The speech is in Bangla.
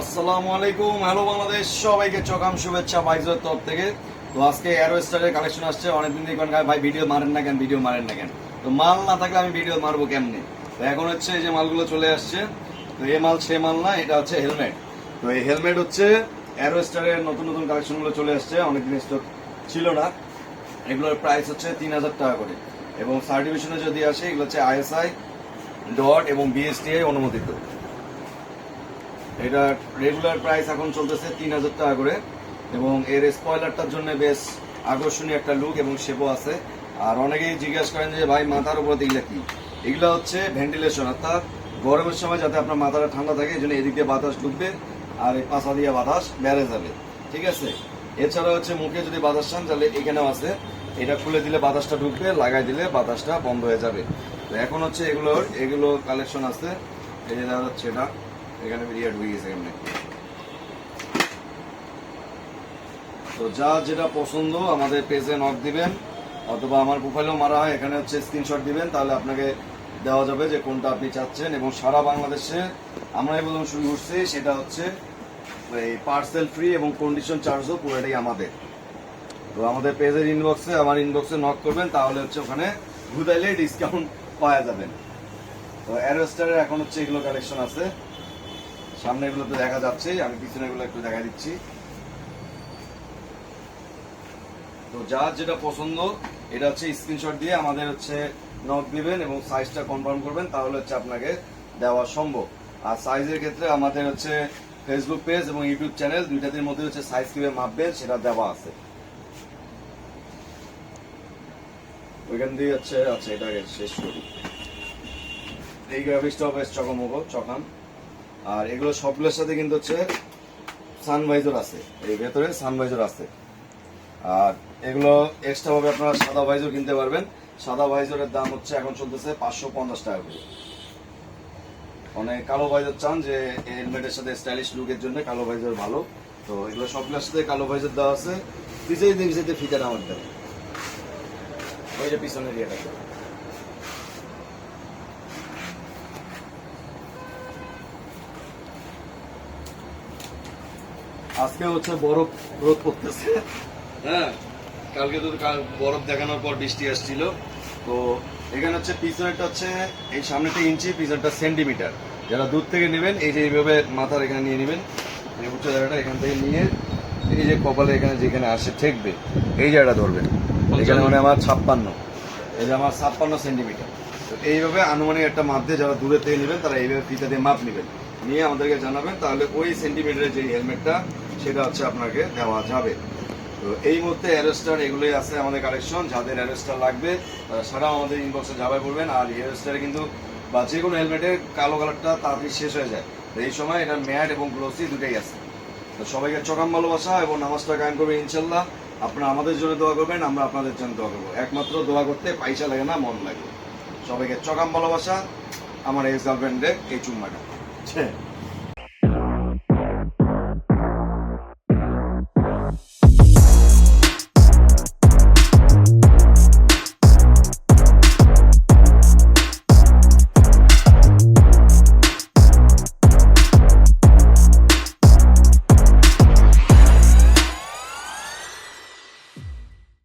আসসালামু আলাইকুম, হ্যালো বাংলাদেশ, সবাইকে চকাম শুভেচ্ছা বাইজের তরফ থেকে। তো আজকে অ্যারো স্টারের কালেকশন আসছে, অনেকদিন থেকে ভাই ভিডিও মারেন না কেন ভিডিও মারেন না কেন? তো মাল না থাকলে আমি ভিডিও মারবো কেমনে? তো এখন হচ্ছে এই যে মালগুলো চলে আসছে, তো এ মাল, সে মাল না, এটা হচ্ছে হেলমেট তো এই হেলমেট হচ্ছে অ্যারো স্টারের নতুন নতুন কালেকশনগুলো চলে আসছে, অনেকদিন স্টক ছিল না। এগুলোর প্রাইস হচ্ছে তিন হাজার টাকা করে। এবং সার্টিফিকেশনে যদি আসে, এগুলো হচ্ছে আইএসআই ডট এবং বিএসটিআই অনুমোদিত। এটা রেগুলার প্রাইস এখন চলতেছে তিন হাজার টাকা করে। এবং এর স্পয়লারটার জন্য বেশ আকর্ষণীয় একটা লুক এবং শেপও আছে। আর অনেকেই জিজ্ঞাসা করেন যে, ভাই, মাথার উপর এগুলো কি? এগুলো হচ্ছে ভেন্টিলেশন অর্থাৎ গরমের সময় যাতে আপনার মাথাটা ঠান্ডা থাকে, এই জন্য এদিক দিয়ে বাতাস ঢুকবে আর এই পাশা দিয়ে বাতাস বেড়ে যাবে। ঠিক আছে? এছাড়া হচ্ছে মুখে যদি বাতাস চান, তাহলে এখানেও আছে। এটা খুলে দিলে বাতাসটা ঢুকবে, লাগাই দিলে বাতাসটা বন্ধ হয়ে যাবে। তো এখন হচ্ছে এগুলোর, এগুলো কালেকশন আছে। এই দেখা যাচ্ছে এটা। এখানে বেরিয়ে ঢুকে গেছে এমনি তো যা যেটা পছন্দ আমাদের পেজে নক দিবেন, অথবা আমার মারা হয়, এখানে হচ্ছে স্ক্রিনশট দিবেন, তাহলে আপনাকে দেওয়া যাবে যে কোনটা আপনি চাচ্ছেন। এবং সারা বাংলাদেশে আমরা এই প্রথম শুরু করছি, সেটা হচ্ছে এই পার্সেল ফ্রি এবং কন্ডিশন চার্জও পুরোটাই আমাদের। তো আমাদের পেজের ইনবক্সে আমার ইনবক্সে নক করবেন, তাহলে হচ্ছে ওখানে ঘুদাইলে ডিসকাউন্ট পাওয়া যাবেন। তো অ্যারোস্টারের এখন হচ্ছে এগুলো কালেকশন আছে। সামনে এগুলো তো দেখা যাচ্ছে, আমি পিছনে এগুলো একটু দেখা দিচ্ছি। তো যার যেটা পছন্দ, এটা হচ্ছে স্ক্রিনশট দিয়ে আমাদের হচ্ছে নক দিবেন এবং সাইজটা কনফার্ম করবেন, তাহলে হচ্ছে আপনাকে দেওয়া সম্ভব। আর সাইজের ক্ষেত্রে আমাদের হচ্ছে ফেসবুক পেজ এবং ইউটিউব চ্যানেল দুইটাদের মধ্যে হচ্ছে সাইজ কীভাবে মাপবেন সেটা দেওয়া আছে। ওইখান দিয়ে হচ্ছে আচ্ছা এটা শেষ করি। এই গ্রাফিক্সটা হবে চকমক, চকাম। আর এগুলো সবগুলোর সাথে কিন্তু হচ্ছে সানভাইজার আছে। এই ভেতরে সানভাইজার আছে। আর এগুলো এক্সট্রা ভাবে আপনারা সাদা ভাইজার কিনতে পারবেন। সাদা ভাইজারের দাম হচ্ছে এখন চলতেছে পাঁচশো পঞ্চাশ টাকা করে। অনেক কালো ভাইজার চান যে হেলমেটের সাথে স্টাইলিশ লুকের জন্য কালো ভাইজার ভালো। তো এগুলো সবগুলোর সাথে কালো ভাইজার দেওয়া আছে। পিছিয়ে দিন পিছিয়ে ফিতে নামার দেবে ওই যে পিছনের ইয়েটা। আজকে হচ্ছে বরফ রোদ পড়তেছে। হ্যাঁ কালকে তো বরফ দেখানোর পর বৃষ্টি আসছিল। তো এখানে হচ্ছে পিছনেরটা হচ্ছে এই সামনেটা ইঞ্চি পিছনেরটা সেন্টিমিটার। যারা দূর থেকে নেবেন এই যে এইভাবে মাথার এখানে নিয়ে নেবেন। এই উচ্চ জায়গাটা এখান থেকে নিয়ে এই যে কপালে এখানে যেখানে আসে ঠেকবে এই জায়গাটা ধরবেন। এখানে মানে আমার ছাপ্পান্ন। এই যে আমার ছাপ্পান্ন সেন্টিমিটার। তো এইভাবে আনুমানিক একটা মাপ দিয়ে যারা দূরে থেকে নেবেন তারা এইভাবে ফিতা দিয়ে মাপ নেবেন। নিয়ে আমাদেরকে জানাবেন তাহলে ওই সেন্টিমিটারের যে হেলমেটটা সেটা হচ্ছে আপনাকে দেওয়া যাবে। তো এই মুহূর্তে অ্যারোস্টার এগুলোই আছে আমাদের কালেকশন যাদের অ্যারোস্টার লাগবে সারা আমাদের ইনবক্সে যাবে পড়বেন আর অ্যারোস্টারে কিন্তু বা যে কোনো হেলমেটের কালো কালারটা তাড়াতাড়ি শেষ হয়ে যায়। তো এই সময় এটা ম্যাট এবং গ্লোসি দুটাই আছে। তো সবাইকে চকাম ভালোবাসা এবং নামাজটা কায়েম করবে ইনশাল্লাহ আপনারা আমাদের জন্য দোয়া করবেন, আমরা আপনাদের জন্য দোয়া করব। একমাত্র দোয়া করতে পয়সা লাগে না, মন লাগে। সবাইকে চকাম ভালোবাসা। আমার এক্স গার্লফ্রেন্ডের এই চুম্মাটা।